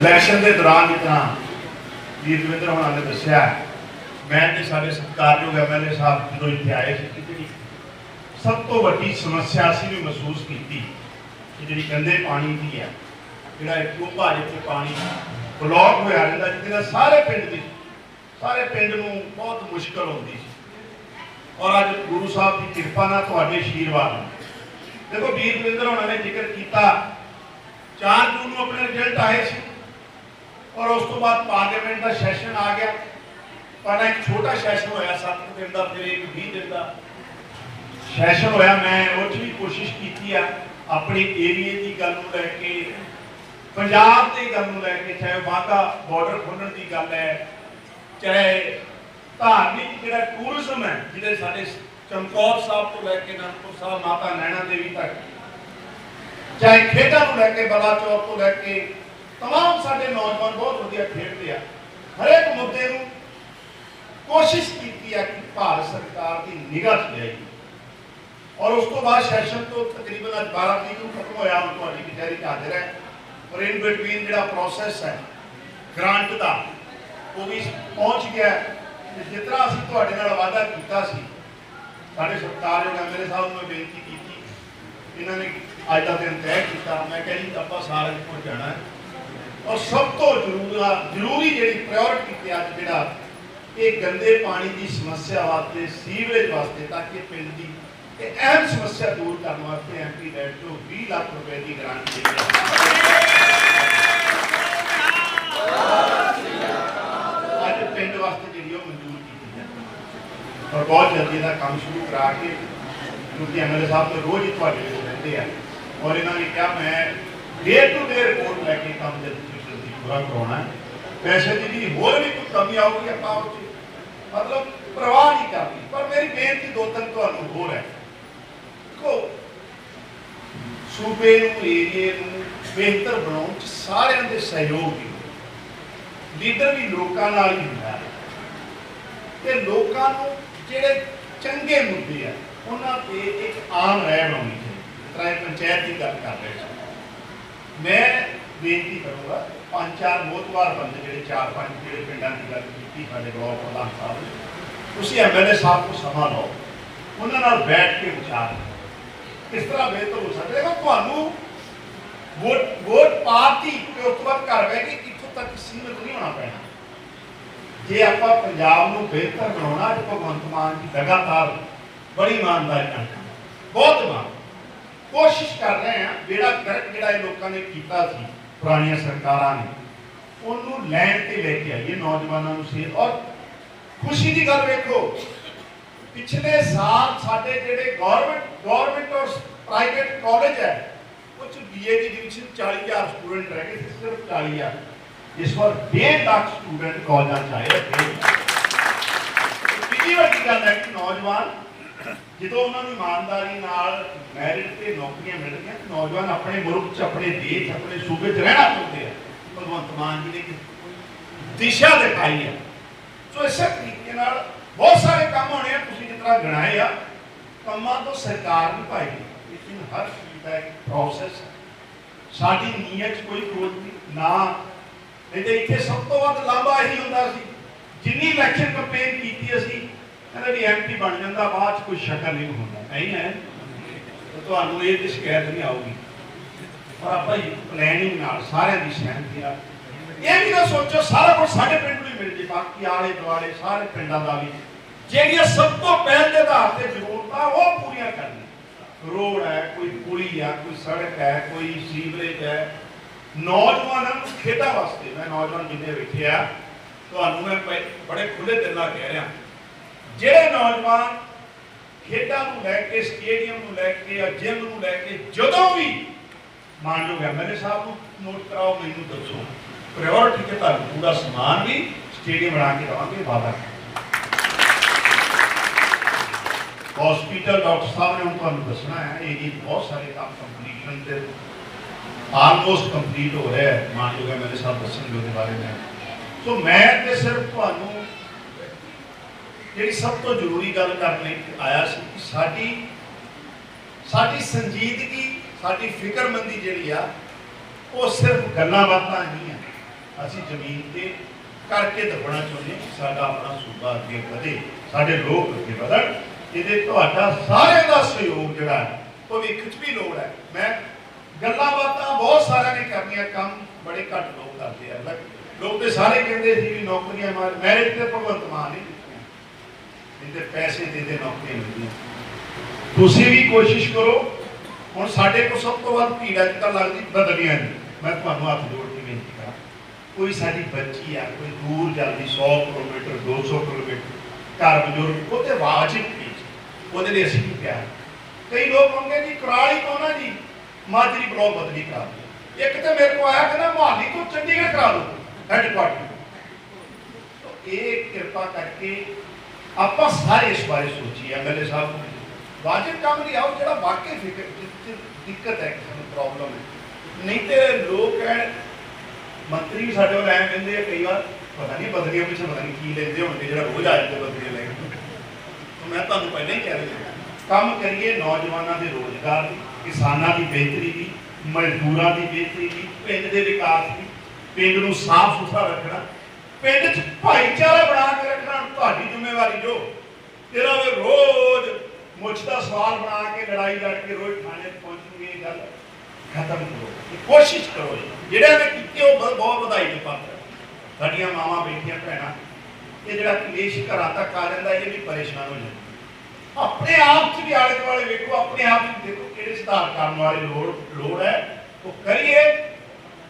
Election ਦੇ ਦੌਰਾਨ ਜਿੱਦਾਂ ਵੀਰ ਹੋਣਾ ਨੇ ਦੱਸਿਆ, ਮੈਂ ਤੇ ਸਾਡੇ ਸਤਿਕਾਰਯੋਗ ਐਮਐਲਏ ਸਾਹਿਬ ਜਦੋਂ ਇੱਥੇ ਆਏ ਸੀ ਸਭ ਤੋਂ ਵੱਡੀ ਸਮੱਸਿਆ ਸੀ ਵੀ ਮਹਿਸੂਸ ਕੀਤੀ ਕਿ ਜਿਹੜੀ ਗੰਦੇ ਪਾਣੀ ਦੀ ਹੈ, ਜਿਹੜਾ ਇੱਕ ਟੋਭਾ ਜਿੱਥੇ ਪਾਣੀ ਬਲੌਕ ਹੋਇਆ ਰਹਿੰਦਾ ਜਿਹਦੇ ਨਾਲ ਸਾਰੇ ਪਿੰਡ ਦੀ ਸਾਰੇ ਪਿੰਡ ਨੂੰ ਬਹੁਤ ਮੁਸ਼ਕਲ ਹੁੰਦੀ ਸੀ। ਔਰ ਅੱਜ ਗੁਰੂ ਸਾਹਿਬ ਦੀ ਕਿਰਪਾ ਨਾਲ ਤੁਹਾਡੇ ਆਸ਼ੀਰਵਾਦ ਨਾਲ। ਦੇਖੋ, ਵੀਰ ਦਵਿੰਦਰ ਹੋਣਾ ਨੇ ਜ਼ਿਕਰ ਕੀਤਾ 4 ਜੂਨ ਨੂੰ ਆਪਣੇ ਰਿਜ਼ਲਟ ਆਏ ਸੀ। ਔਰ ਉਸ ਤੋਂ ਬਾਅਦ ਪਾਰਲੀਮੈਂਟ ਦਾ ਸੈਸ਼ਨ ਆ ਗਿਆ। ਪਹਿਲਾਂ ਇੱਕ ਛੋਟਾ ਸੈਸ਼ਨ ਹੋਇਆ 7 ਦਿਨ ਦਾ, ਫਿਰ ਇੱਕ 20 ਦਿਨ ਦਾ ਸੈਸ਼ਨ ਹੋਇਆ। ਮੈਂ ਉਹ 'ਚ ਵੀ ਕੋਸ਼ਿਸ਼ ਕੀਤੀ ਆ, ਆਪਣੀ ਏਰੀਏ ਦੀ ਗੱਲ ਨੂੰ ਲੈ ਕੇ, ਪੰਜਾਬ ਦੀ ਗੱਲ ਨੂੰ ਲੈ ਕੇ, ਚਾਹੇ ਵਾਹਗਾ ਬਾਰਡਰ ਖੋਲਣ ਦੀ ਗੱਲ ਹੈ ਚਾਹੇ ਧਾਰਮਿਕ ਜਿਹੜਾ ਟੂਰਿਜ਼ਮ ਹੈ ਜਿਹੜੇ ਸਾਡੇ ਚਮਕੌਰ ਸਾਹਿਬ ਤੋਂ ਲੈ ਕੇ ਅਨੰਦਪੁਰ ਸਾਹਿਬ ਮਾਤਾ ਨੈਣਾ ਦੇਵੀ ਤੱਕ ਚਾਹੇ ਖੇਡਾਂ ਨੂੰ ਲੈ ਕੇ ਬਲਾਚੌਰ ਤੋਂ ਲੈ ਕੇ तमाम ਸਾਡੇ ਨੌਜਵਾਨ ਬਹੁਤ ਵਧੀਆ ਖੇਡਦੇ ਆ ਹਰੇਕ ਮੁੱਦੇ ਨੂੰ ਕੋਸ਼ਿਸ਼ ਕੀਤੀ ਹੈ ਕਿ ਭਾਰਤ ਸਰਕਾਰ ਦੀ ਨਿਗਾਹ 'ਚ ਲਿਆਈ ਔਰ ਉਸ ਤੋਂ ਬਾਅਦ ਸੈਸ਼ਨ ਤੋਂ ਤਕਰੀਬਨ ਅੱਜ 12 ਤਰੀਕ ਨੂੰ ਖਤਮ ਹੋਇਆ ਹੁਣ ਤੁਹਾਡੀ ਕਚਹਿਰੀ 'ਚ ਹਾਜ਼ਰ ਹੈ ਔਰ ਇਨ ਬਿਟਵੀਨ ਜਿਹੜਾ ਪ੍ਰੋਸੈਸ ਹੈ ਗ੍ਰਾਂਟ ਦਾ ਉਹ ਵੀ ਪਹੁੰਚ ਗਿਆ ਜਿਸ ਤਰ੍ਹਾਂ ਅਸੀਂ ਤੁਹਾਡੇ ਨਾਲ ਵਾਅਦਾ ਕੀਤਾ ਸੀ, ਸਾਡੇ ਸਤਿਕਾਰਯੋਗ ਐਮਐਲਏ ਸਾਹਿਬ ਨੂੰ ਬੇਨਤੀ ਕੀਤੀ। ਇਹਨਾਂ ਨੇ ਅੱਜ ਦਾ ਦਿਨ ਤੈਅ ਕੀਤਾ। ਮੈਂ ਕਿਹਾ ਜੀ, ਆਪਾਂ ਸਾਰੇ ਇੱਥੋਂ ਜਾਣਾ ਹੈ। ਔਰ ਸਭ ਤੋਂ ਜ਼ਰੂਰਾ ਜ਼ਰੂਰੀ ਜਿਹੜੀ ਪ੍ਰਾਇੋਰਟੀ ਤੇ ਅੱਜ ਜਿਹੜਾ ਇਹ ਗੰਦੇ ਪਾਣੀ ਦੀ ਸਮੱਸਿਆ ਵਾਸਤੇ, ਸੀਵਰੇਜ ਵਾਸਤੇ, ਤਾਂ ਕਿ ਪਿੰਡ ਦੀ ਇਹ ਅਹਿਮ ਸਮੱਸਿਆ ਦੂਰ ਕਰਨ ਵਾਸਤੇ ਐਮਪੀ ਰੈਡ ਤੋਂ 20 ਲੱਖ ਰੁਪਏ ਦੀ ਗ੍ਰਾਂਟ ਦੇ ਹੈ ਅੱਜ ਪਿੰਡ ਵਾਸਤੇ ਜਿਹੜੀ ਉਹ ਮਨਜ਼ੂਰ ਕੀਤੀ ਹੈ ਔਰ ਬਹੁਤ ਜਲਦੀ ਇਹਦਾ ਕੰਮ ਸ਼ੁਰੂ ਕਰਾ ਕੇ ਕਿਉਂਕਿ ਐਮਐਲਏ ਸਾਹਿਬ ਤੇ ਰੋਜ਼ ਹੀ ਤੁਹਾਡੇ ਕੋਲ ਰਹਿੰਦੇ ਆ। ਔਰ ਇਹਨਾਂ ਨੇ ਕਿਹਾ, ਮੈਂ ਡੇ ਟੂ ਡੇ ਰਿਪੋਰਟ ਲੈ ਕੇ ਕੰਮ ਜਲਦੀ ਤੋਂ ਜਲਦੀ ਪੂਰਾ ਕਰਾਉਣਾ ਪੈਸੇ ਦੀ ਵੀ ਹੋਰ ਵੀ ਕੋਈ ਕਮੀ ਆਊਗੀ ਆਪਾਂ ਉਹ 'ਚ ਮਤਲਬ ਪ੍ਰਵਾਹ ਨਹੀਂ ਕਰਨੀ। ਪਰ ਮੇਰੀ ਬੇਨਤੀ ਦੋ ਤਿੰਨ ਤੁਹਾਨੂੰ ਹੋਰ ਹੈ। ਕੋ ਸੂਬੇ ਨੂੰ, ਏਰੀਏ ਨੂੰ ਬਿਹਤਰ ਬਣਾਉਣ ਚ ਸਾਰਿਆਂ ਦੇ ਸਹਿਯੋਗ ਦੀ ਲੀਡਰ ਵੀ ਲੋਕਾਂ ਨਾਲ ਹੀ ਹੁੰਦਾ ਤੇ ਲੋਕਾਂ ਨੂੰ ਜਿਹੜੇ ਚੰਗੇ ਮੁੱਦੇ ਆ, ਉਹਨਾਂ ਤੇ ਇੱਕ ਆਮ ਰਹਿ ਬਣਾਉਣੀ ਚਾਹੀਦੀ ਜਿਸ ਪੰਚਾਇਤ ਦੀ ਗੱਲ ਕਰ ਰਹੇ ਸੀ। ਮੈਂ ਬੇਨਤੀ ਕਰੂੰਗਾ, ਪੰਜ ਚਾਰ ਮੋਤਵਾਰ ਬੰਦੇ ਜਿਹੜੇ, ਚਾਰ ਪੰਜ ਜਿਹੜੇ ਪਿੰਡਾਂ ਦੀ ਗੱਲ ਕੀਤੀ, ਸਾਡੇ ਬਲਾਕ ਪ੍ਰਧਾਨ ਸਾਹਿਬ ਨੇ, ਤੁਸੀਂ ਐਮਐਲਏ ਸਾਹਿਬ ਨੂੰ ਸਮਾਂ ਲਓ। ਉਹਨਾਂ ਨਾਲ ਬੈਠ ਕੇ ਵਿਚਾਰ ਕਰੋ। ਕਿਸ ਤਰ੍ਹਾਂ ਬਿਹਤਰ ਹੋ ਸਕਦਾ ਤੁਹਾਨੂੰ ਵੋਟ ਵੋਟ ਪਾਰਟੀ ਤੇ ਉਸ ਤੋਂ ਬਾਅਦ ਘਰ ਬਹਿ ਕੇ ਇੱਥੋਂ ਤੱਕ ਸੀਮਿਤ ਨਹੀਂ ਹੋਣਾ ਪੈਣਾ। ਜੇ ਆਪਾਂ ਪੰਜਾਬ ਨੂੰ ਬਿਹਤਰ ਬਣਾਉਣਾ ਅੱਜ ਭਗਵੰਤ ਮਾਨ ਜੀ ਲਗਾਤਾਰ ਬੜੀ ਇਮਾਨਦਾਰੀ ਨਾਲ ਬਹੁਤ ਇਮਾਨ ਕੋਸ਼ਿਸ਼ ਕਰ ਰਹੇ ਆ ਜਿਹੜਾ ਗਰਕ ਜਿਹੜਾ ਇਹ ਲੋਕਾਂ ਨੇ ਕੀਤਾ ਸੀ ਪੁਰਾਣੀਆਂ ਸਰਕਾਰਾਂ ਨੇ ਉਹਨੂੰ ਲੈਣ ਤੇ ਲੈ ਕੇ ਆਈਏ ਨੌਜਵਾਨਾਂ ਨੂੰ ਸੇ ਔਰ ਖੁਸ਼ੀ ਦੀ ਗੱਲ ਵੇਖੋ ਪਿਛਲੇ ਸਾਲ ਸਾਡੇ ਜਿਹੜੇ ਗਵਰਨਮੈਂਟ ਗਵਰਨਮੈਂਟ ਔਰ ਪ੍ਰਾਈਵੇਟ ਕਾਲਜ ਹੈ ਉਹ ਚ ਬੀਏ ਦੀ ਡਿਵੀਜ਼ਨ 40000 ਸਟੂਡੈਂਟ ਰਹਿ ਗਏ ਸੀ, ਸਿਰਫ 40000 ਇਸ ਵਾਰ 1.5 ਲੱਖ ਸਟੂਡੈਂਟ ਕਾਲਜਾਂ ਚ ਕਿੰਨੀ ਵੱਡੀ ਗੱਲ ਹੈ ਕਿ ਨੌਜਵਾਨ, ਜਦੋਂ ਉਹਨਾਂ ਨੂੰ ਇਮਾਨਦਾਰੀ ਨਾਲ ਮੈਰਿਟ ਤੇ ਨੌਕਰੀਆਂ ਮਿਲਦੀਆਂ ਨੌਜਵਾਨ ਆਪਣੇ ਮੁਲਕ 'ਚ, ਆਪਣੇ ਦੇਸ਼ ਆਪਣੇ ਸੂਬੇ 'ਚ ਰਹਿਣਾ ਚਾਹੁੰਦੇ ਆ। ਭਗਵੰਤ ਮਾਨ ਜੀ ਨੇ ਦਿਸ਼ਾ ਦਿਖਾਈ ਹੈ ਸੋ ਇਸੇ ਤਰੀਕੇ ਨਾਲ ਬਹੁਤ ਸਾਰੇ ਕੰਮ ਹੋਣੇ ਆ, ਤੁਸੀਂ ਜਿਸ ਤਰ੍ਹਾਂ ਗਣਾਏ ਆ, ਕੰਮਾਂ ਤੋਂ ਸਰਕਾਰ ਨਹੀਂ ਪਾਏਗੀ ਲੇਕਿਨ ਹਰ ਚੀਜ਼ ਦਾ ਇੱਕ ਪ੍ਰੋਸੈਸ ਸਾਡੀ ਨੀਅਤ ਕੋਈ ਖੋਜ ਨਾ ਨਹੀਂ ਤੇ ਇੱਥੇ ਸਭ ਤੋਂ ਵੱਧ ਲਾਂਭਾ ਇਹੀ ਹੁੰਦਾ ਸੀ। ਜਿੰਨੀ ਇਲੈਕਸ਼ਨ ਕੈਂਪੇਨ ਕੀਤੀ ਅਸੀਂ, ਕਹਿੰਦਾ ਵੀ ਐਮਪੀ ਬਣ ਜਾਂਦਾ, ਬਾਅਦ 'ਚ ਕੋਈ ਸ਼ਕਲ ਨਹੀਂ ਹੁੰਦਾ। ਨਹੀਂ ਹੈ ਤੁਹਾਨੂੰ ਇਹ ਦੀ ਸ਼ਿਕਾਇਤ ਨਹੀਂ ਆਊਗੀ। ਪਰ ਆਪਾਂ ਪਲੈਨਿੰਗ ਨਾਲ ਸਾਰਿਆਂ ਦੀ ਸਹਿਮਤੀ ਨਾਲ ਇਹ ਵੀ ਨਾ ਸੋਚੋ, ਸਾਰਾ ਕੁਝ ਸਾਡੇ ਪਿੰਡ ਨੂੰ ਹੀ ਮਿਲ ਜੇ। ਬਾਕੀ ਆਲੇ ਦੁਆਲੇ, ਸਾਰੇ ਪਿੰਡਾਂ ਦਾ ਵੀ। ਜਿਹੜੀਆਂ ਸਭ ਤੋਂ ਪਹਿਲ ਦੇ ਆਧਾਰ ਤੇ ਜ਼ਰੂਰਤਾਂ, ਉਹ ਪੂਰੀਆਂ ਕਰਨੀਆਂ। ਰੋਡ ਹੈ, ਕੋਈ ਪੁਲੀ ਹੈ, ਕੋਈ ਸੜਕ ਹੈ, ਕੋਈ ਸੀਵਰੇਜ ਹੈ ਨੌਜਵਾਨਾਂ ਨੂੰ ਖੇਡਾਂ ਵਾਸਤੇ ਮੈਂ ਨੌਜਵਾਨ ਜਿੰਨੇ ਬੈਠੇ ਆ, ਤੁਹਾਨੂੰ ਮੈਂ ਬੜੇ ਖੁੱਲੇ ਦਿਲ ਨਾਲ ਕਹਿ ਰਿਹਾ। ਜਿਹੜੇ ਨੌਜਵਾਨ ਖੇਡਾਂ ਨੂੰ ਲੈ ਕੇ, ਸਟੇਡੀਅਮ ਨੂੰ ਲੈ ਕੇ ਜਾਂ ਜਿਮ ਨੂੰ ਲੈ ਕੇ ਜਦੋਂ ਵੀ ਮੰਨ ਲਓ ਐਮਐਲਏ ਸਾਹਿਬ ਨੂੰ ਨੋਟ ਕਰਾਓ, ਮੈਨੂੰ ਦੱਸੋ। ਪ੍ਰਾਇੋਰਟੀ ਤੇ ਤੁਹਾਨੂੰ ਪੂਰਾ ਸਮਾਨ ਵੀ ਸਟੇਡੀਅਮ ਬਣਾ ਕੇ ਦਵਾਂਗੇ ਵਾਦਾ ਹਸਪੀਟਲ ਡਾਕਟਰ ਸਾਹਿਬ ਨੇ ਹੁਣ ਤੁਹਾਨੂੰ ਦੱਸਣਾ ਹੈ, ਇਹ ਬਹੁਤ ਸਾਰੇ ਕੰਮ ਕੰਪਲੀਸ਼ਨ ਤੇ ਆਲਮੋਸਟ ਕੰਪਲੀਟ ਹੋ ਰਿਹਾ ਹੈ। ਮਾਨਯੋਗ ਐਮਐਲਏ ਸਾਹਿਬ ਦੱਸਣਗੇ ਉਹਦੇ ਬਾਰੇ ਮੈਂ। ਸੋ ਮੈਂ ਤੇ ਸਿਰਫ ਤੁਹਾਨੂੰ ਜਿਹੜੀ ਸਭ ਤੋਂ ਜ਼ਰੂਰੀ ਗੱਲ ਕਰਨ ਲਈ ਆਇਆ ਸੀ ਕਿ ਸਾਡੀ ਸਾਡੀ ਸੰਜੀਦਗੀ, ਸਾਡੀ ਫਿਕਰਮੰਦੀ ਜਿਹੜੀ ਆ, ਉਹ ਸਿਰਫ ਗੱਲਾਂ ਬਾਤਾਂ ਨਹੀਂ ਆ। ਅਸੀਂ ਜ਼ਮੀਨ ਤੇ ਕਰਕੇ ਦੱਬਣਾ ਚਾਹੁੰਦੇ ਕਿ ਸਾਡਾ ਆਪਣਾ ਸੂਬਾ ਅੱਗੇ ਵਧੇ, ਸਾਡੇ ਲੋਕ ਅੱਗੇ ਵਧਣ ਇਹਦੇ ਤੁਹਾਡਾ ਸਾਰਿਆਂ ਦਾ ਸਹਿਯੋਗ ਜਿਹੜਾ ਹੈ ਭਵਿੱਖ 'ਚ ਵੀ ਲੋੜ ਹੈ। ਮੈਂ ਗੱਲਾਂ ਬਾਤਾਂ ਬਹੁਤ ਸਾਰਿਆਂ ਨੇ ਕਰਨੀਆਂ, ਕੰਮ ਬੜੇ ਘੱਟ ਲੋਕ ਕਰਦੇ ਆ। ਲੋਕ ਤੇ ਸਾਰੇ ਕਹਿੰਦੇ ਸੀ ਵੀ ਨੌਕਰੀਆਂ ਮਾਰ ਮੈਰਿਜ ਤੇ ਭਗਵੰਤ ਮਾਨ ਨਹੀਂ ਦਿੱਤੀਆਂ। ਤੇ ਪੈਸੇ ਦੇ ਦੇ ਨੌਕਰੀਆਂ ਮਿਲਦੀਆਂ ਤੁਸੀਂ ਵੀ ਕੋਸ਼ਿਸ਼ ਕਰੋ, ਹੁਣ ਸਾਡੇ ਕੋਲ ਸਭ ਤੋਂ ਵੱਧ ਭੀੜ ਅੱਜ ਕੱਲ੍ਹ ਲੱਗਦੀ ਬਦਲੀਆਂ ਦੀ। ਮੈਂ ਤੁਹਾਨੂੰ ਹੱਥ ਜੋੜ ਕੇ ਬੇਨਤੀ ਕਰਾਂ, ਕੋਈ ਸਾਡੀ ਬੱਚੀ ਆ, ਕੋਈ ਦੂਰ ਜਾਂਦੀ 100 ਕਿਲੋਮੀਟਰ 200 ਕਿਲੋਮੀਟਰ, ਘਰ ਬਜ਼ੁਰਗ, ਉਹਦੇ ਵਾਜਿਬ ਫੀਸ ਉਹਦੇ ਲਈ ਅਸੀਂ ਕੀ ਪਿਆਰ। ਕਈ ਲੋਕ ਕਹਿੰਦੇ ਜੀ, ਕਰਾਲੀ ਤੋਂ ਨਾ ਜੀ। ਮਾਜਰੀ ਬਲੌਕ ਬਦਲੀ ਕਰਾ ਦਿਓ। ਇੱਕ ਤੇ ਮੇਰੇ ਕੋਲ ਆਇਆ ਕਹਿੰਦਾ ਮੁਹਾਲੀ ਤੋਂ ਚੰਡੀਗੜ੍ਹ ਕਰਾ ਦਿਓ ਹੈੱਡਕੁਆਰਟਰ ਇਹ ਕਿਰਪਾ ਕਰਕੇ ਆਪਾਂ ਸਾਰੇ ਇਸ ਬਾਰੇ ਸੋਚੀਏ ਐਮਐਲਏ ਸਾਹਿਬ ਵਾਜਿਬ ਕੰਮ ਲਈ ਆਓ ਜਿਹੜਾ ਵਾਕਈ ਫਿਕਰ ਜਿੱਥੇ ਦਿੱਕਤ ਹੈ ਸਾਨੂੰ ਪ੍ਰੋਬਲਮ ਹੈ। ਨਹੀਂ ਤੇ ਲੋਕ ਕਹਿਣ ਮੰਤਰੀ ਸਾਡੇ ਕੋਲ ਐਂ ਕਹਿੰਦੇ ਆ, ਕਈ ਵਾਰ ਪਤਾ ਨਹੀਂ ਬਦਲੀਆਂ ਪਿੱਛੇ, ਪਤਾ ਨਹੀਂ ਕੀ ਲੈਂਦੇ ਹੋਣਗੇ, ਜਿਹੜਾ ਰੋਜ਼ ਆ ਜਾਂਦੇ ਬਦਲੀਆਂ ਲੈ ਕੇ ਮੈਂ ਤੁਹਾਨੂੰ ਪਹਿਲਾਂ ਹੀ ਕਹਿ ਰਿਹਾ, ਕੰਮ ਕਰੀਏ ਨੌਜਵਾਨਾਂ ਦੇ ਰੋਜ਼ਗਾਰ ਦੀ ਕਿਸਾਨਾਂ ਦੀ ਬਿਹਤਰੀ ਦੀ ਮਜ਼ਦੂਰਾਂ ਦੀ ਬਿਹਤਰੀ ਦੀ ਪਿੰਡ ਦੇ ਵਿਕਾਸ ਦੀ, ਪਿੰਡ ਨੂੰ ਸਾਫ਼ ਸੁਥਰਾ ਰੱਖਣਾ, ਪਿੰਡ 'ਚ ਭਾਈਚਾਰਾ ਬਣਾ ਕੇ ਰੱਖਣਾ ਤੁਹਾਡੀ ਜ਼ਿੰਮੇਵਾਰੀ ਜੋ। ਤੇਰਾ ਵੀ ਰੋਜ਼ ਮੁੱਛ ਦਾ ਸਵਾਲ ਬਣਾ ਕੇ ਲੜਾਈ ਲੜ ਕੇ ਰੋਜ਼ ਥਾਣੇ 'ਚ ਇਹ ਗੱਲ ਖਤਮ ਕਰੋ। ਇਹ ਕੋਸ਼ਿਸ਼ ਕਰੋ ਜੀ। ਜਿਹੜੇ ਨੇ ਕੀਤੇ ਉਹ ਬਹੁਤ- ਵਧਾਈ ਦੇ ਪਾਤਰ ਸਾਡੀਆਂ ਮਾਵਾਂ, ਬੇਟੀਆਂ, ਭੈਣਾਂ, ਇਹ ਜਿਹੜਾ ਕਲੇਸ਼ ਘਰਾਂ ਤੱਕ ਆ ਜਾਂਦਾ, ਇਹ ਵੀ ਪਰੇਸ਼ਾਨ ਹੋ ਜਾਂਦਾ ਆਪਣੇ ਆਪ 'ਚ ਵੀ ਆਲੇ ਦੁਆਲੇ ਵੇਖੋ, ਆਪਣੇ ਆਪ 'ਚ ਦੇਖੋ ਕਿਹੜੇ ਸੁਧਾਰ ਕਰਨ ਵਾਲੇ ਲੋੜ ਲੋੜ ਹੈ। ਉਹ ਕਰੀਏ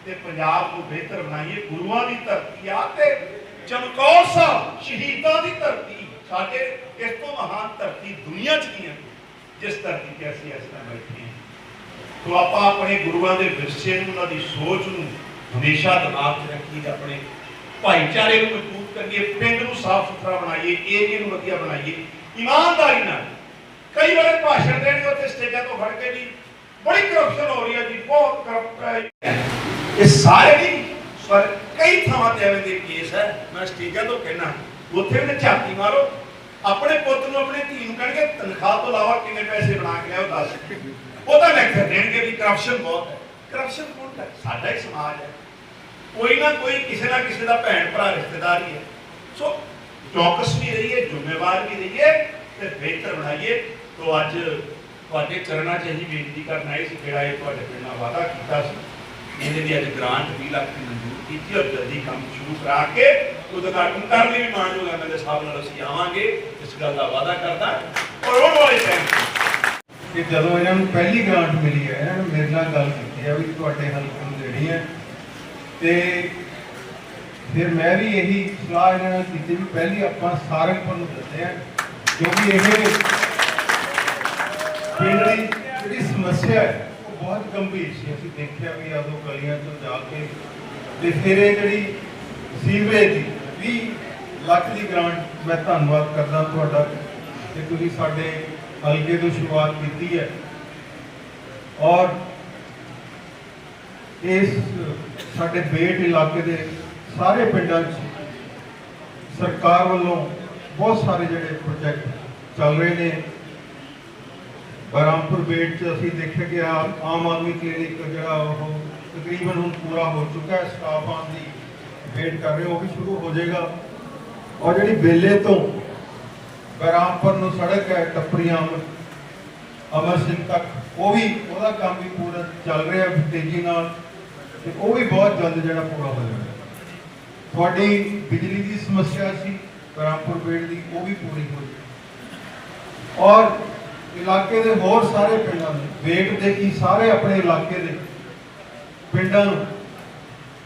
ਤੇ ਪੰਜਾਬ ਨੂੰ ਬਿਹਤਰ ਬਣਾਈਏ। ਗੁਰੂਆਂ ਦੀ ਧਰਤੀ ਆ ਤੇ ਚਮਕੌਰ ਸਾਹਿਬ ਸ਼ਹੀਦਾਂ ਦੀ ਧਰਤੀ। ਸਾਡੇ ਇਸ ਤੋਂ ਮਹਾਨ ਧਰਤੀ ਦੁਨੀਆ 'ਚ ਨਹੀਂ ਹੈ? ਜਿਸ ਧਰਤੀ ਤੇ ਅਸੀਂ ਇਸ ਤਰ੍ਹਾਂ ਬੈਠੇ ਹਾਂ। ਤੋ ਆਪਾਂ ਆਪਣੇ ਗੁਰੂਆਂ ਦੇ ਵਿਰਸੇ ਨੂੰ, ਉਹਨਾਂ ਦੀ ਸੋਚ ਨੂੰ ਹਮੇਸ਼ਾ ਦਿਮਾਗ 'ਚ ਰੱਖੀਏ ਆਪਣੇ ਭਾਈਚਾਰੇ ਨੂੰ ਮਜ਼ਬੂਤ ਕਰੀਏ। ਪਿੰਡ ਨੂੰ ਸਾਫ਼ ਸੁਥਰਾ ਬਣਾਈਏ। ਏਰੀਏ ਨੂੰ ਵਧੀਆ ਬਣਾਈਏ। ਇਮਾਨਦਾਰੀ ਨਾਲ। ਕਈ ਵਾਰ ਭਾਸ਼ਣ ਦੇਣਗੇ ਉੱਥੇ ਸਟੇਜਾਂ ਤੋਂ ਫੜ ਕੇ ਜੀ, ਬੜੀ ਕਰਪਸ਼ਨ ਹੋ ਰਹੀ ਹੈ ਜੀ, ਬਹੁਤ ਕਰਪਟ ਹੈ ਇਹ ਸਾਰੇ ਨਹੀਂ, ਪਰ ਕਈ ਥਾਵਾਂ ਤੇ ਐਵੇਂ ਦੇ ਕੇਸ ਹੈ, ਮੈਂ ਸਟੇਜਾਂ ਤੋਂ ਕਹਿਣਾ ਉੱਥੇ ਵੀ ਝਾਤੀ ਮਾਰੋ। ਆਪਣੇ ਪੁੱਤ ਨੂੰ ਆਪਣੀ ਧੀ ਨੂੰ ਕਹਿਣਗੇ, ਤਨਖਾਹ ਤੋਂ ਇਲਾਵਾ ਕਿੰਨੇ ਪੈਸੇ ਬਣਾ ਕੇ ਲਿਆਓ, ਦੱਸ। ਉਹ ਤਾਂ ਲੈਕਚਰ ਦੇਣਗੇ ਵੀ ਕਰਪਸ਼ਨ ਬਹੁਤ ਹੈ। ਕਰਪਸ਼ਨ ਕੌਣ ਹੈ ਸਾਡਾ ਹੀ ਸਮਾਜ ਹੈ। ਕੋਈ ਨਾ ਕੋਈ ਕਿਸੇ ਨਾ ਕਿਸੇ ਦਾ ਭੈਣ ਭਰਾ ਰਿਸ਼ਤੇਦਾਰ ਹੀ। ਹੈ ਸੋ ਚੌਕਸ ਵੀ ਰਹੀਏ ਜ਼ਿੰਮੇਵਾਰ ਵੀ ਰਹੀਏ ਤੇ ਬਿਹਤਰ ਬਣਾਈਏ। ਤੋਂ ਅੱਜ ਤੁਹਾਡੇ ਚਰਨਾਂ 'ਚ ਅਸੀਂ ਬੇਨਤੀ ਕਰਨ ਆਏ ਸੀ, ਜਿਹੜਾ ਇਹ ਤੁਹਾਡੇ ਪਿੰਡ ਨਾਲ ਵਾਅਦਾ ਕੀਤਾ ਸੀ। ਇਹਦੇ ਲਈ ਅੱਜ ਗ੍ਰਾਂਟ 20 ਲੱਖ ਦੀ ਮਨਜ਼ੂਰ ਕੀਤੀ ਔਰ ਜਲਦੀ ਕੰਮ ਸ਼ੁਰੂ ਕਰਾ ਕੇ ਉਦਘਾਟਨ ਕਰਨ ਲਈ ਵੀ ਮਾਨਯੋਗ ਐਮਐਲਏ ਸਾਹਿਬ ਨਾਲ ਅਸੀਂ ਆਵਾਂਗੇ। ਇਸ ਗੱਲ ਦਾ ਵਾਅਦਾ ਕਰਦਾ। ਔਰ ਉਹ ਵਾਲੇ ਟਾਈਮ ਕਿ ਜਦੋਂ ਇਹਨਾਂ ਨੂੰ ਪਹਿਲੀ ਗ੍ਰਾਂਟ ਮਿਲੀ ਹੈ, ਇਹਨਾਂ ਨੇ ਮੇਰੇ ਨਾਲ ਗੱਲ ਕੀਤੀ ਹੈ ਵੀ ਤੁਹਾਡੇ ਹਲਕੇ ਨੂੰ ਦੇਣੀ ਹੈ। ਤੇ ਫਿਰ ਮੈਂ ਵੀ ਇਹੀ ਸਲਾਹ ਇਹਨਾਂ ਨਾਲ ਕੀਤੀ ਵੀ ਪਹਿਲੀ ਆਪਾਂ ਸਾਰੰਗਪੁਰ ਨੂੰ ਦਿੰਦੇ ਆ ਕਿਉਂਕਿ ਇਹ ਪਿੰਡ ਦੀ ਜਿਹੜੀ ਸਮੱਸਿਆ ਹੈ, ਉਹ ਬਹੁਤ ਗੰਭੀਰ ਸੀ। ਅਸੀਂ ਦੇਖਿਆ ਵੀ ਆਦੋ ਗਲੀਆਂ ਤੋਂ ਜਾ ਕੇ ਤੇ ਫਿਰ ਇਹ ਜਿਹੜੀ ਸੀਵਰੇਜ ਦੀ 20 ਲੱਖ ਦੀ ਗ੍ਰਾਂਟ ਮੈਂ ਧੰਨਵਾਦ ਕਰਦਾ ਤੁਹਾਡਾ ਕਿ ਤੁਸੀਂ ਸਾਡੇ ਹਲਕੇ ਤੋਂ ਸ਼ੁਰੂਆਤ ਕੀਤੀ ਹੈ। ਔਰ ਇਸ ਸਾਡੇ ਬੇਟ ਇਲਾਕੇ ਦੇ ਸਾਰੇ ਪਿੰਡਾਂ 'ਚ ਸਰਕਾਰ ਵੱਲੋਂ ਬਹੁਤ ਸਾਰੇ ਜਿਹੜੇ ਪ੍ਰੋਜੈਕਟ ਚੱਲ ਰਹੇ ਨੇ। ਬਰਾਮਪੁਰ ਬੇਟ 'ਚ ਅਸੀਂ ਦੇਖਿਆ ਕਿ ਆ- ਆਮ ਆਦਮੀ ਕਲੀਨਿਕ ਜਿਹੜਾ ਉਹ ਤਕਰੀਬਨ ਹੁਣ ਪੂਰਾ ਹੋ ਚੁੱਕਾ ਹੈ। ਸਟਾਫ ਆਉਣ ਦੀ ਵੇਟ ਕਰ ਰਹੇ ਉਹ ਵੀ ਸ਼ੁਰੂ ਹੋ ਜਾਏਗਾ। ਔਰ ਜਿਹੜੀ ਬੇਲੇ ਤੋਂ ਬਰਾਮਪੁਰ ਨੂੰ ਸੜਕ ਹੈ, ਟੱਪਰੀਆਂ ਅਮਰ ਸਿੰਘ ਤੱਕ, ਉਹ ਵੀ ਉਹਦਾ ਕੰਮ ਵੀ ਪੂਰਾ ਚੱਲ ਰਿਹਾ ਤੇਜ਼ੀ ਨਾਲ। ਤੇ ਉਹ ਵੀ ਬਹੁਤ ਜਲਦ ਜਿਹੜਾ ਪੂਰਾ ਹੋ ਜਾਣਾ ਤੁਹਾਡੀ ਬਿਜਲੀ ਦੀ ਸਮੱਸਿਆ ਸੀ, ਰਾਮਪੁਰ ਬੇੜ ਦੀ, ਉਹ ਵੀ ਪੂਰੀ ਹੋ ਜਾਏ ਔਰ ਇਲਾਕੇ ਦੇ ਹੋਰ ਸਾਰੇ ਪਿੰਡਾਂ ਨੂੰ ਬੇਟ ਦੇ ਕੀ ਸਾਰੇ ਆਪਣੇ ਇਲਾਕੇ ਦੇ ਪਿੰਡਾਂ ਨੂੰ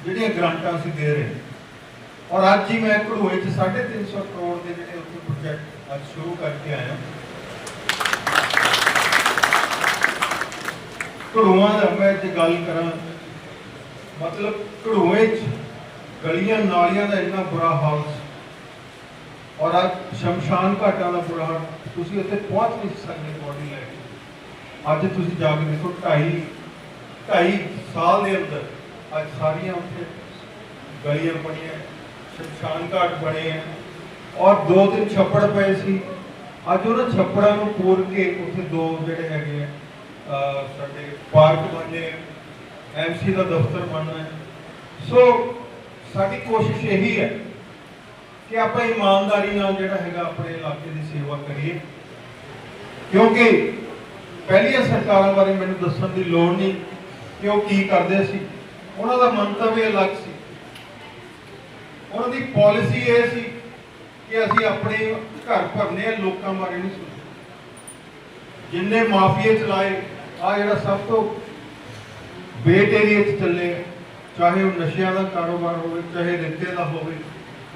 ਜਿਹੜੀਆਂ ਗ੍ਰਾਂਟਾਂ ਅਸੀਂ ਦੇ ਰਹੇ ਔਰ ਅੱਜ ਹੀ ਮੈਂ ਘੜੂਏ ਚ 350 ਕਰੋੜ ਦੇ ਜਿਹੜੇ ਉੱਥੇ ਪ੍ਰੋਜੈਕਟ ਅੱਜ ਸ਼ੁਰੂ ਕਰਕੇ ਆਇਆ। ਘੜੂਆਂ ਦਾ ਮੈਂ ਜੇ ਗੱਲ ਕਰਾਂ, ਮਤਲਬ ਘੜੂਏ ਚ ਗਲੀਆਂ ਨਾਲੀਆਂ ਦਾ ਇੰਨਾ ਬੁਰਾ ਹਾਲ ਸੀ। ਔਰ ਅੱਜ ਸ਼ਮਸ਼ਾਨ ਘਾਟਾਂ ਦਾ ਬੁਰਾ ਹਾਲ। ਤੁਸੀਂ ਉੱਥੇ ਪਹੁੰਚ ਨਹੀਂ ਸਕਦੇ ਬੋਡੀ ਲੈ ਕੇ। ਅੱਜ ਤੁਸੀਂ ਜਾ ਕੇ ਦੇਖੋ ਢਾਈ ਢਾਈ ਸਾਲ ਦੇ ਅੰਦਰ ਅੱਜ ਸਾਰੀਆਂ ਉੱਥੇ ਗਲੀਆਂ ਬਣੀਆਂ, ਸ਼ਮਸ਼ਾਨ ਘਾਟ ਬਣੇ ਆ। ਔਰ ਦੋ ਤਿੰਨ ਛੱਪੜ ਪਏ ਸੀ। ਅੱਜ ਉਹਨਾਂ ਛੱਪੜਾਂ ਨੂੰ ਪੂਰ ਕੇ ਉੱਥੇ ਦੋ ਜਿਹੜੇ ਹੈਗੇ ਆ ਸਾਡੇ ਪਾਰਕ ਬਣੇ ਐਮਸੀ ਦਾ ਦਫ਼ਤਰ ਬਣਨਾ ਹੈ। ਸੋ ਸਾਡੀ ਕੋਸ਼ਿਸ਼ ਇਹੀ ਹੈ ਕਿ ਆਪਾਂ ਇਮਾਨਦਾਰੀ ਨਾਲ ਜਿਹੜਾ ਹੈਗਾ ਆਪਣੇ ਇਲਾਕੇ ਦੀ ਸੇਵਾ ਕਰੀਏ। ਕਿਉਂਕਿ ਪਹਿਲੀਆਂ ਸਰਕਾਰਾਂ ਬਾਰੇ ਮੈਨੂੰ ਦੱਸਣ ਦੀ ਲੋੜ ਨਹੀਂ ਕਿ ਉਹ ਕੀ ਕਰਦੇ ਸੀ। ਉਹਨਾਂ ਦਾ ਮੰਤਵ ਇਹ ਅਲੱਗ ਸੀ। ਉਹਨਾਂ ਦੀ ਪਾਲਿਸੀ ਇਹ ਸੀ ਕਿ ਅਸੀਂ ਆਪਣੇ ਘਰ ਭਰਨੇ ਆ, ਲੋਕਾਂ ਬਾਰੇ ਨਹੀਂ ਸੋਚਦੇ। ਜਿੰਨੇ ਮਾਫੀਏ ਚਲਾਏ ਆ ਜਿਹੜਾ ਸਭ ਤੋਂ ਬੇਟ ਏਰੀਏ 'ਚ ਚੱਲੇ ਚਾਹੇ ਉਹ ਨਸ਼ਿਆਂ ਦਾ ਕਾਰੋਬਾਰ ਹੋਵੇ, ਚਾਹੇ ਰਿੱਤੇ ਦਾ ਹੋਵੇ,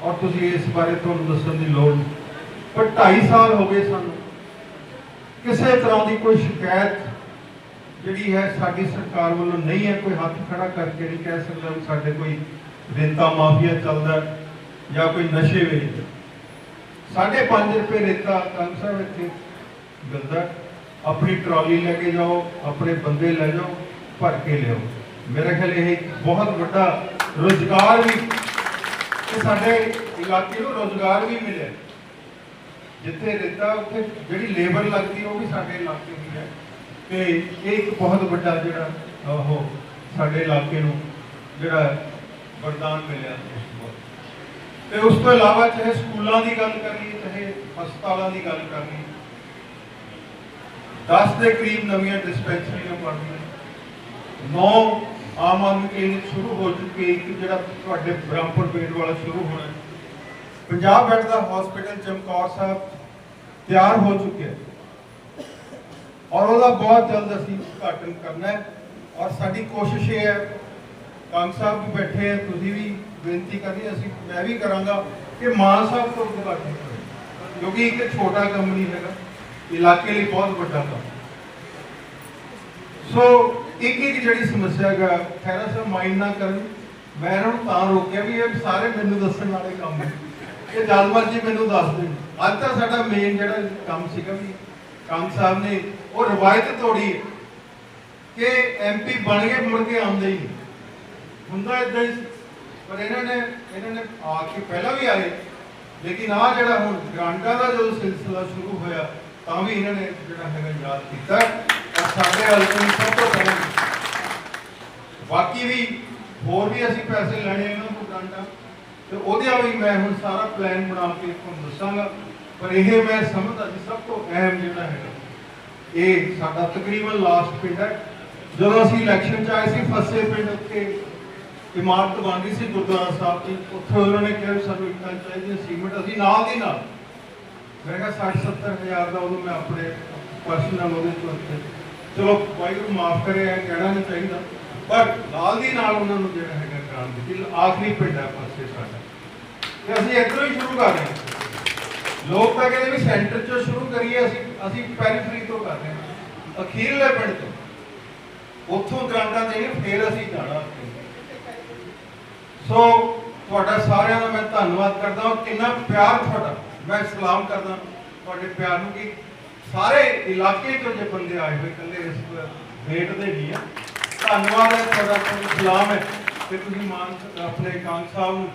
ਔਰ ਤੁਸੀਂ ਇਸ ਬਾਰੇ ਤੁਹਾਨੂੰ ਦੱਸਣ ਦੀ ਲੋੜ ਪਰ 2.5 ਸਾਲ ਹੋ ਗਏ ਸਾਨੂੰ। ਕਿਸੇ ਤਰ੍ਹਾਂ ਦੀ ਕੋਈ ਸ਼ਿਕਾਇਤ ਜਿਹੜੀ ਹੈ ਸਾਡੀ ਸਰਕਾਰ ਵੱਲੋਂ ਨਹੀਂ ਹੈ, ਕੋਈ ਹੱਥ ਖੜਾ ਕਰਕੇ ਨਹੀਂ ਕਹਿ ਸਕਦਾ ਵੀ ਸਾਡੇ ਕੋਈ ਰੇਤਾ ਮਾਫੀਆ ਚੱਲਦਾ ਜਾਂ ਕੋਈ ਨਸ਼ੇ ਵੇਚਦਾ ਸਾਢੇ 5 ਰੁਪਏ ਰੇਤਾ ਕੰਗ ਸਾਹਿਬ ਇੱਥੇ ਮਿਲਦਾ ਆਪਣੀ ਟਰਾਲੀ ਲੈ ਕੇ ਜਾਓ, ਆਪਣੇ ਬੰਦੇ ਲੈ ਜਾਓ, ਭਰ ਕੇ ਲਿਆਓ। ਮੇਰਾ ਖਿਆਲ ਇਹ ਬਹੁਤ ਵੱਡਾ ਰੋਜ਼ਗਾਰ ਵੀ ਕਿ ਸਾਡੇ ਇਲਾਕੇ ਨੂੰ ਰੋਜ਼ਗਾਰ ਵੀ ਮਿਲਿਆ। ਜਿੱਥੇ ਰੇਤਾ ਉੱਥੇ ਜਿਹੜੀ ਲੇਬਰ ਲੱਗਦੀ, ਉਹ ਵੀ ਸਾਡੇ ਇਲਾਕੇ ਦੀ ਹੈ। ਤੇ ਇਹ ਇੱਕ ਬਹੁਤ ਵੱਡਾ ਜਿਹੜਾ, ਉਹ ਸਾਡੇ ਇਲਾਕੇ ਨੂੰ ਜਿਹੜਾ ਵਰਦਾਨ ਮਿਲਿਆ ਉਸ ਤੇ। ਉਸ ਤੋਂ ਇਲਾਵਾ ਚਾਹੇ ਸਕੂਲਾਂ ਦੀ ਗੱਲ ਕਰ ਲਈਏ ਚਾਹੇ ਹਸਪਤਾਲਾਂ ਦੀ ਗੱਲ ਕਰ ਲਈਏ 10 ਦੇ ਕਰੀਬ ਨਵੀਆਂ ਡਿਸਪੈਂਸਰੀਆਂ ਬਣਦੀਆਂ ਨੌ ਆਮ ਆਦਮੀ ਕਲੀਨਿਕ ਸ਼ੁਰੂ ਹੋ ਚੁੱਕੀ ਇੱਕ ਜਿਹੜਾ ਤੁਹਾਡੇ ਬ੍ਰਹਮਪੁਰ ਪੇਟ ਵਾਲਾ ਸ਼ੁਰੂ ਹੋਣਾ ਹੈ। ਪੰਜਾਬ ਬੈੱਡ ਦਾ ਹਸਪੀਟਲ ਚਮਕੌਰ ਸਾਹਿਬ ਤਿਆਰ ਹੋ ਚੁੱਕਿਆ ਔਰ ਉਹਦਾ ਬਹੁਤ ਜਲਦ ਅਸੀਂ ਉਦਘਾਟਨ ਕਰਨਾ ਹੈ। ਔਰ ਸਾਡੀ ਕੋਸ਼ਿਸ਼ ਇਹ ਹੈ, ਕੰਗ ਸਾਹਿਬ ਵੀ ਬੈਠੇ ਆ ਤੁਸੀਂ ਵੀ ਬੇਨਤੀ ਕਰਨੀ ਅਸੀਂ, ਮੈਂ ਵੀ ਕਰਾਂਗਾ ਕਿ ਮਾਨ ਸਾਹਿਬ ਤੋਂ ਉਦਘਾਟਨ ਕਰੋ ਕਿਉਂਕਿ ਇੱਕ ਛੋਟਾ ਕੰਮ ਨਹੀਂ ਹੈਗਾ, ਇਲਾਕੇ ਲਈ ਬਹੁਤ ਵੱਡਾ ਕੰਮ ਸੋ ਇੱਕ ਇੱਕ ਜਿਹੜੀ ਸਮੱਸਿਆ ਹੈਗਾ, ਖੈਰਾ ਸਾਹਿਬ ਮਾਈਂਡ ਨਾ ਕਰਨ। ਮੈਂ ਇਹਨਾਂ ਨੂੰ ਤਾਂ ਰੋਕਿਆ ਵੀ ਇਹ ਸਾਰੇ ਮੈਨੂੰ ਦੱਸਣ ਵਾਲੇ ਕੰਮ ਨੇ। ਇਹ ਜਲਮਰ ਜੀ ਮੈਨੂੰ ਦੱਸ ਦੇਣ। ਅੱਜ ਤਾਂ ਸਾਡਾ ਮੇਨ ਜਿਹੜਾ ਕੰਮ ਸੀਗਾ ਵੀ ਕੰਗ ਸਾਹਿਬ ਨੇ, ਉਹ ਰਵਾਇਤ ਤੋੜੀ ਹੈ ਕਿ ਐਮਪੀ ਬਣ ਕੇ ਮੁੜ ਕੇ ਆਉਂਦੇ ਹੀ ਹੁੰਦਾ ਇਦਾਂ ਹੀ ਪਰ ਇਹਨਾਂ ਨੇ ਇਹਨਾਂ ਨੇ ਆ ਕੇ ਪਹਿਲਾਂ ਵੀ ਆਏ। ਲੇਕਿਨ ਆ ਜਿਹੜਾ ਹੁਣ ਗ੍ਰਾਂਟਾਂ ਦਾ ਜਦੋਂ ਸਿਲਸਿਲਾ ਸ਼ੁਰੂ ਹੋਇਆ, ਤਾਂ ਵੀ ਇਹਨਾਂ ਨੇ ਜਿਹੜਾ ਹੈਗਾ ਯਾਦ ਕੀਤਾ। ਸਾਡੇ ਹਲਕੇ ਨੂੰ ਸਭ ਤੋਂ ਪਹਿਲਾਂ। ਬਾਕੀ ਵੀ ਹੋਰ ਵੀ ਅਸੀਂ ਪੈਸੇ ਲੈਣੇ ਇਹਨਾਂ ਤੋਂ ਗ੍ਰਾਂਟਾਂ ਤੇ ਉਹਦੇ ਵੀ ਮੈਂ ਹੁਣ ਸਾਰਾ ਪਲਾਨ ਬਣਾ ਕੇ ਤੁਹਾਨੂੰ ਦੱਸਾਂਗਾ। ਪਰ ਇਹ ਮੈਂ ਸਮਝਦਾ ਜੀ, ਸਭ ਤੋਂ ਅਹਿਮ ਜਿਹੜਾ ਹੈਗਾ, ਇਹ ਸਾਡਾ ਤਕਰੀਬਨ ਲਾਸਟ ਪਿੰਡ ਹੈ। ਜਦੋਂ ਅਸੀਂ ਇਲੈਕਸ਼ਨ ਚ ਆਏ ਸੀ, ਫਸੇ ਪਿੰਡ ਉੱਤੇ ਇਮਾਰਤ ਬਣਦੀ ਸੀ ਗੁਰਦੁਆਰਾ ਸਾਹਿਬ ਦੀ ਉੱਥੇ ਉਹਨਾਂ ਨੇ ਕਿਹਾ ਵੀ ਸਾਨੂੰ ਇੱਟਾਂ ਚਾਹੀਦੀਆਂ, ਸੀਮੈਂਟ, ਅਸੀਂ ਨਾਲ ਦੀ ਨਾਲ। ਮੈਂ ਕਿਹਾ 60 70 ਹਜ਼ਾਰ ਦਾ ਉਦੋਂ ਮੈਂ ਆਪਣੇ ਪਰਸਨਲ ਉਹਦੇ ਤੋਂ ਚਲੋ ਵਾਹਿਗੁਰੂ ਮਾਫ ਕਰੇ ਇਹ ਕਹਿਣਾ ਨਹੀਂ ਚਾਹੀਦਾ। ਪਰ ਨਾਲ ਦੀ ਨਾਲ ਉਹਨਾਂ ਨੂੰ ਜਿਹੜਾ ਹੈਗਾ ਕਰਾਉਣ ਦਿੱਤੀ ਆਖਰੀ ਪਿੰਡ ਹੈ ਪਾਸੇ ਸਾਡਾ। ਤੇ ਅਸੀਂ ਇੱਧਰੋਂ ਹੀ ਸ਼ੁਰੂ ਕਰ ਰਹੇ ਹਾਂ। ਲੋਕ ਤਾਂ ਕਹਿੰਦੇ ਵੀ ਸੈਂਟਰ ਚੋਂ ਸ਼ੁਰੂ ਕਰੀਏ, ਅਸੀਂ ਅਸੀਂ ਪੈਰੀਫਰੀ ਤੋਂ ਕਰ ਰਹੇ ਹਾਂ। ਅਖੀਰਲੇ ਪਿੰਡ ਤੋਂ। ਉੱਥੋਂ ਗ੍ਰਾਂਟਾਂ ਦੇਣੀਆਂ, ਫਿਰ ਅਸੀਂ ਜਾਣਾ। ਸੋ ਤੁਹਾਡਾ ਸਾਰਿਆਂ ਦਾ ਮੈਂ ਧੰਨਵਾਦ ਕਰਦਾ ਹਾਂ। ਕਿੰਨਾ ਪਿਆਰ ਤੁਹਾਡਾ। ਮੈਂ ਸਲਾਮ ਕਰਦਾ ਤੁਹਾਡੇ ਪਿਆਰ ਨੂੰ ਕਿ ਸਾਰੇ ਇਲਾਕੇ ਤੋਂ ਜੇ ਬੰਦੇ ਆਏ ਹੋਏ, ਇਕੱਲੇ ਇਸ ਵੇਟ ਦੇ ਵੀ ਆ। ਧੰਨਵਾਦ ਹੈ ਤੁਹਾਡਾ ਸਲਾਮ ਹੈ। ਕਿ ਤੁਸੀਂ ਮਾਨ, ਆਪਣੇ ਕਾਂਗ ਸਾਹਿਬ ਨੂੰ,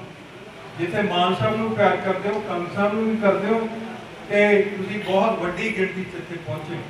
ਜਿੱਥੇ ਮਾਨ ਸਾਹਿਬ ਨੂੰ ਪਿਆਰ ਕਰਦੇ ਹੋ ਕੰਗ ਸਾਹਿਬ ਨੂੰ ਵੀ ਕਰਦੇ ਹੋ, ਤੇ ਤੁਸੀਂ ਬਹੁਤ ਵੱਡੀ ਗਿਣਤੀ 'ਚ ਇੱਥੇ ਪਹੁੰਚੇ